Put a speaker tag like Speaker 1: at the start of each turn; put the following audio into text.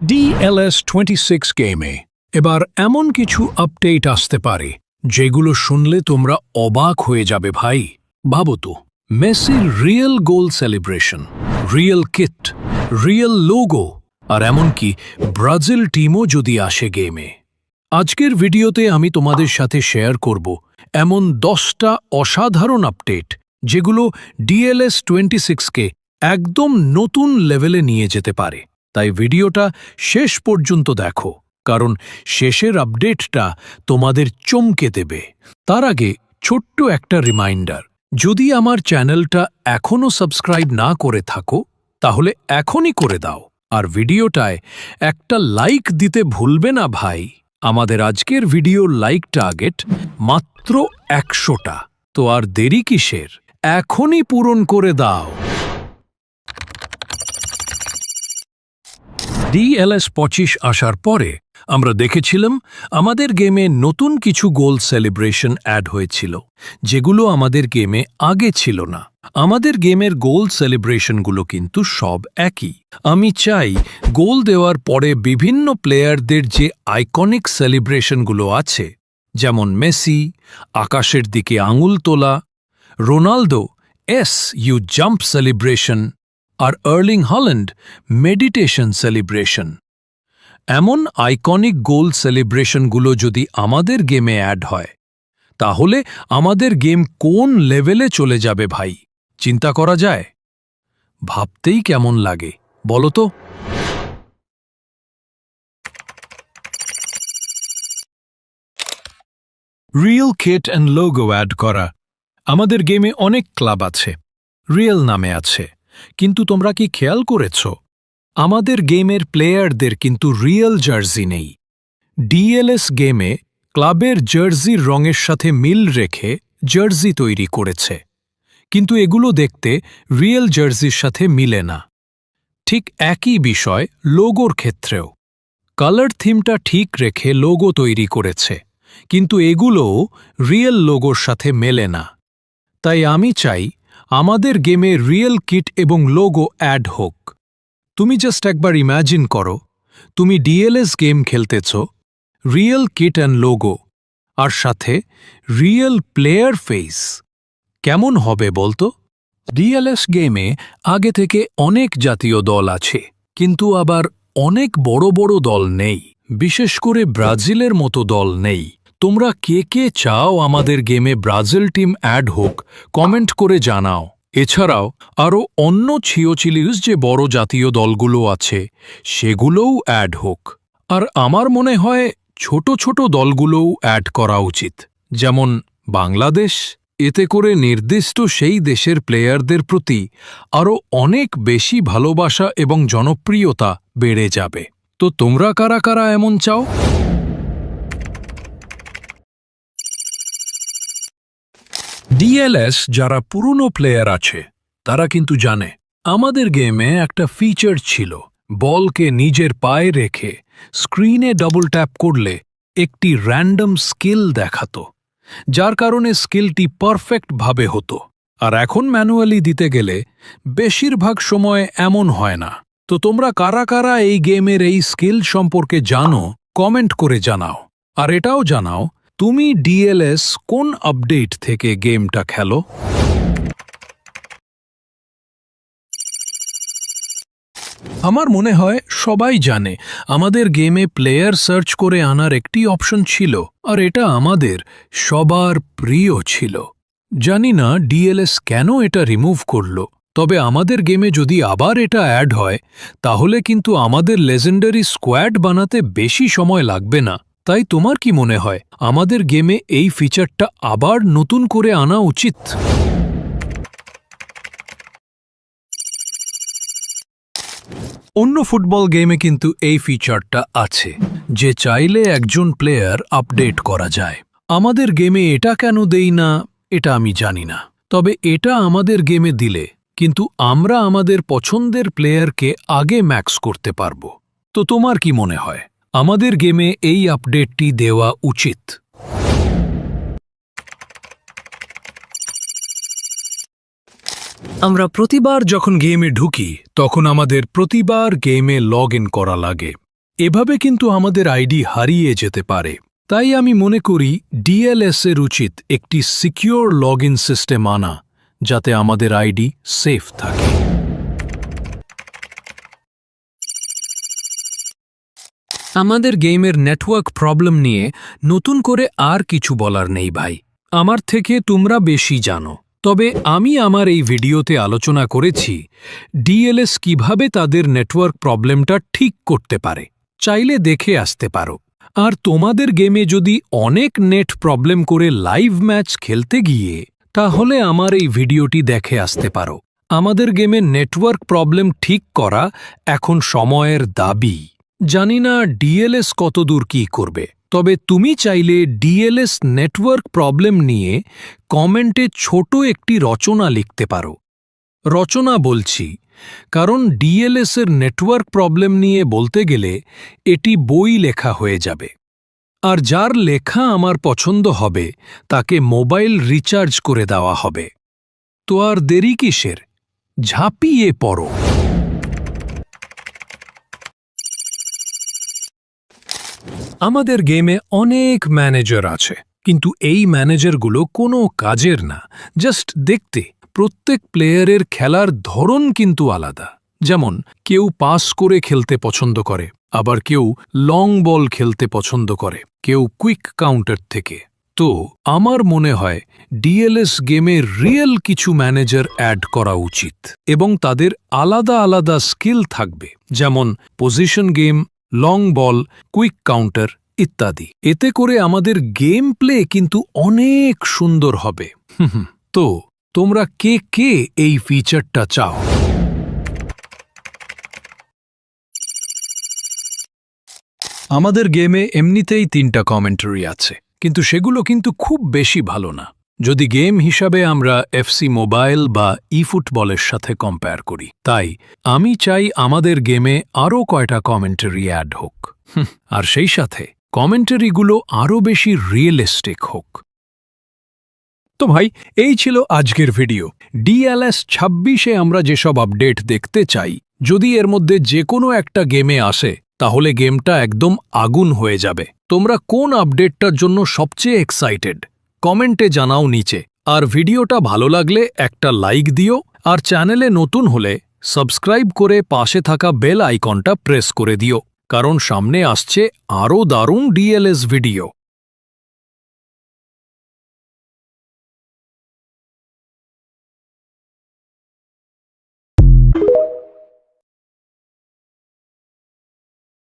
Speaker 1: DLS twenty six গেমে এবার এমন কিছু আপডেট আসতে পারে, যেগুলো শুনলে তোমরা অবাক হয়ে যাবে ভাই। ভাবো তো মেসির real goal celebration real kit real logo আর এমনকি ব্রাজিল টিমও যদি আসে গেমে আজকের ভিডিওতে আমি তোমাদের সাথে শেয়ার করব এমন দশটা অসাধারণ আপডেট যেগুলো ডিএলএস টোয়েন্টি সিক্সকে একদম নতুন লেভেলে নিয়ে যেতে পারে। তাই ভিডিওটা শেষ পর্যন্ত দেখো, কারণ শেষের আপডেটটা তোমাদের চমকে দেবে। তার আগে ছোট্ট একটা রিমাইন্ডার যদি আমার চ্যানেলটা এখনও সাবস্ক্রাইব না করে থাকো, তাহলে এখনই করে দাও। আর ভিডিওটায় একটা লাইক দিতে ভুলবে না ভাই। আমাদের আজকের ভিডিও লাইক টার্গেট মাত্র একশোটা। তো আর দেরি কিসের? এখনই পূরণ করে দাও। ডিএলএস পঁচিশ আসার পরে আমরা দেখেছিলাম আমাদের গেমে নতুন কিছু গোল সেলিব্রেশন অ্যাড হয়েছিল, যেগুলো আমাদের গেমে আগে ছিল না। আমাদের গেমের গোল সেলিব্রেশনগুলো কিন্তু সব একই। আমি চাই গোল দেওয়ার পরে বিভিন্ন প্লেয়ারদের যে আইকনিক সেলিব্রেশনগুলো আছে, যেমন মেসি, আকাশের দিকে আঙুল তোলা, Ronaldo, S U jump celebration আর আর্লিং হল্যান্ড মেডিটেশন সেলিব্রেশন এমন আইকনিক গোল সেলিব্রেশনগুলো যদি আমাদের গেমে অ্যাড হয়, তাহলে আমাদের গেম কোন লেভেলে চলে যাবে ভাই? চিন্তা করা যায়? ভাবতেই কেমন লাগে, বলো তো? Real kit and logo add করা। আমাদের গেমে অনেক ক্লাব আছে। রিয়েল নামে আছে। কিন্তু তোমরা কি খেয়াল করেছ? আমাদের গেমের প্লেয়ারদের কিন্তু রিয়েল জার্সি নেই। ডিএলএস গেমে ক্লাবের জার্সির রঙের সাথে মিল রেখে জার্সি তৈরি করেছে। কিন্তু এগুলো দেখতে রিয়েল জার্সির সাথে মিলে না। ঠিক একই বিষয় লোগোর ক্ষেত্রেও। কালার থিমটা ঠিক রেখে লোগো তৈরি করেছে, কিন্তু এগুলোও রিয়েল লোগোর সাথে মেলে না। তাই আমি চাই আমাদের গেমে রিয়েল কিট এবং লোগো অ্যাড হোক। তুমি জাস্ট একবার ইম্যাজিন করো, তুমি ডিএলএস গেম খেলতেছ, রিয়েল কিট অ্যান্ড লোগো, আর সাথে রিয়েল প্লেয়ার ফেস। কেমন হবে বলতো? ডিএলএস গেমে আগে থেকে অনেক জাতীয় দল আছে, কিন্তু আবার অনেক বড় বড় দল নেই, বিশেষ করে ব্রাজিলের মতো দল নেই। তোমরা কে কে চাও আমাদের গেমে ব্রাজিল টিম অ্যাড হোক, কমেন্ট করে জানাও। এছাড়াও, আরও অন্য ছিওচিলিউস যে বড় জাতীয় দলগুলো আছে, সেগুলোও অ্যাড হোক। আর আমার মনে হয়, ছোট ছোট দলগুলোও অ্যাড করা উচিত। যেমন বাংলাদেশ, এতে করে নির্দিষ্ট সেই দেশের প্লেয়ারদের প্রতি আরও অনেক বেশি ভালোবাসা এবং জনপ্রিয়তা বেড়ে যাবে। তো তোমরা কারা কারা এমন চাও? ডিএলএস যারা পুরনো প্লেয়ার আছে, তারা কিন্তু জানে, আমাদের গেমে একটা ফিচার ছিল, বলকে নিজের পায়ে রেখে স্ক্রিনে ডবল ট্যাপ করলে একটি র্যান্ডম স্কিল দেখাতো, যার কারণে স্কিলটি পারফেক্টভাবে হতো। আর এখন ম্যানুয়ালি দিতে গেলে বেশিরভাগ সময় এমন হয় না। তো তোমরা কারা কারা এই গেমের এই স্কিল সম্পর্কে জানো কমেন্ট করে জানাও। আর এটাও জানাও তুমি ডিএলএস কোন আপডেট থেকে গেমটা খেলো? আমার মনে হয় সবাই জানে, আমাদের গেমে প্লেয়ার সার্চ করে আনার একটি অপশন ছিল, আর এটা আমাদের সবার প্রিয় ছিল। জানি না ডিএলএস কেন এটা রিমুভ করল, তবে আমাদের গেমে যদি আবার এটা অ্যাড হয়, তাহলে কিন্তু আমাদের লেজেন্ডারি স্কোয়াড বানাতে বেশি সময় লাগবে না। তাই তোমার কি মনে হয়, আমাদের গেমে এই ফিচারটা আবার নতুন করে আনা উচিত? অন্য ফুটবল গেমে কিন্তু এই ফিচারটা আছে, যে চাইলে একজন প্লেয়ার আপডেট করা যায়। আমাদের গেমে এটা কেন দেই না, এটা আমি জানি না। তবে এটা আমাদের গেমে দিলে কিন্তু আমরা আমাদের পছন্দের প্লেয়ারকে আগে ম্যাক্স করতে পারব। তো তোমার কি মনে হয়? আমাদের গেমে এই আপডেটটি দেওয়া উচিত। আমরা প্রতিবার যখন গেমে ঢুকি, তখন আমাদের প্রতিবার গেমে লগ ইন করা লাগে। এভাবে কিন্তু আমাদের আইডি হারিয়ে যেতে পারে। তাই আমি মনে করি ডিএলএস এর উচিত একটি সিকিউর লগ ইন সিস্টেম আনা, যাতে আমাদের আইডি সেফ থাকে। আমাদের গেমের নেটওয়ার্ক প্রবলেম নিয়ে নতুন করে আর কিছু বলার নেই ভাই। আমার থেকে তোমরা বেশি জানো। তবে আমি আমার এই ভিডিওতে আলোচনা করেছি ডিএলএস কীভাবে তাদের নেটওয়ার্ক প্রবলেমটা ঠিক করতে পারে। চাইলে দেখে আসতে পারো। আর তোমাদের গেমে যদি অনেক নেট প্রবলেম করে লাইভ ম্যাচ খেলতে গিয়ে, তাহলে আমার এই ভিডিওটি দেখে আসতে পারো। আমাদের গেমে নেটওয়ার্ক প্রবলেম ঠিক করা এখন সময়ের দাবি। জানি না ডিএলএস কতদূর কী করবে, তবে তুমি চাইলে ডিএলএস নেটওয়ার্ক প্রবলেম নিয়ে কমেন্টে ছোট একটি রচনা লিখতে পারো। রচনা বলছি, কারণ ডিএলএস এর নেটওয়ার্ক প্রবলেম নিয়ে বলতে গেলে এটি বই লেখা হয়ে যাবে। আর যার লেখা আমার পছন্দ হবে, তাকে মোবাইল রিচার্জ করে দেওয়া হবে। তো আর দেরি কিসের? ঝাঁপিয়ে পড়ো। আমাদের গেমে অনেক ম্যানেজার আছে, কিন্তু এই ম্যানেজারগুলো কোনো কাজের না, জাস্ট দেখতে। প্রত্যেক প্লেয়ারের খেলার ধরন কিন্তু আলাদা। যেমন, কেউ পাস করে খেলতে পছন্দ করে, আবার কেউ লং বল খেলতে পছন্দ করে, কেউ কুইক কাউন্টার থেকে। তো, আমার মনে হয় ডিএলএস গেমে রিয়েল কিছু ম্যানেজার অ্যাড করা উচিত, এবং তাদের আলাদা আলাদা স্কিল থাকবে। যেমন position game long ball quick counter ইত্যাদি। এতে করে আমাদের গেম প্লে কিন্তু অনেক সুন্দর হবে। তো, তোমরা কে কে এই ফিচারটা চাও? আমাদের গেমে এমনিতেই তিনটা কমেন্টারি আছে, কিন্তু সেগুলো কিন্তু খুব বেশি ভালো না। যদি গেম হিসাবে আমরা এফসি মোবাইল বা ই ফুটবলের সাথে কম্পেয়ার করি, তাই আমি চাই আমাদের গেমে আরও কয়টা কমেন্টারি অ্যাড হোক। আর সেই সাথে কমেন্টারিগুলো আরও বেশি রিয়েলিস্টিক হোক। তো ভাই, এই ছিল আজকের ভিডিও। ডিএলএস ছাব্বিশে আমরা যেসব আপডেট দেখতে চাই, যদি এর মধ্যে যে কোনো একটা গেমে আসে, তাহলে গেমটা একদম আগুন হয়ে যাবে। তোমরা কোন আপডেটটার জন্য সবচেয়ে এক্সাইটেড কমেন্টে জানাও নিচে। আর ভিডিওটা ভালো লাগলে একটা লাইক দিও, আর চ্যানেলে নতুন হলে সাবস্ক্রাইব করে পাশে থাকা বেল আইকনটা প্রেস করে দিও, কারণ সামনে আসছে আরও দারুণ ডিএলএস ভিডিও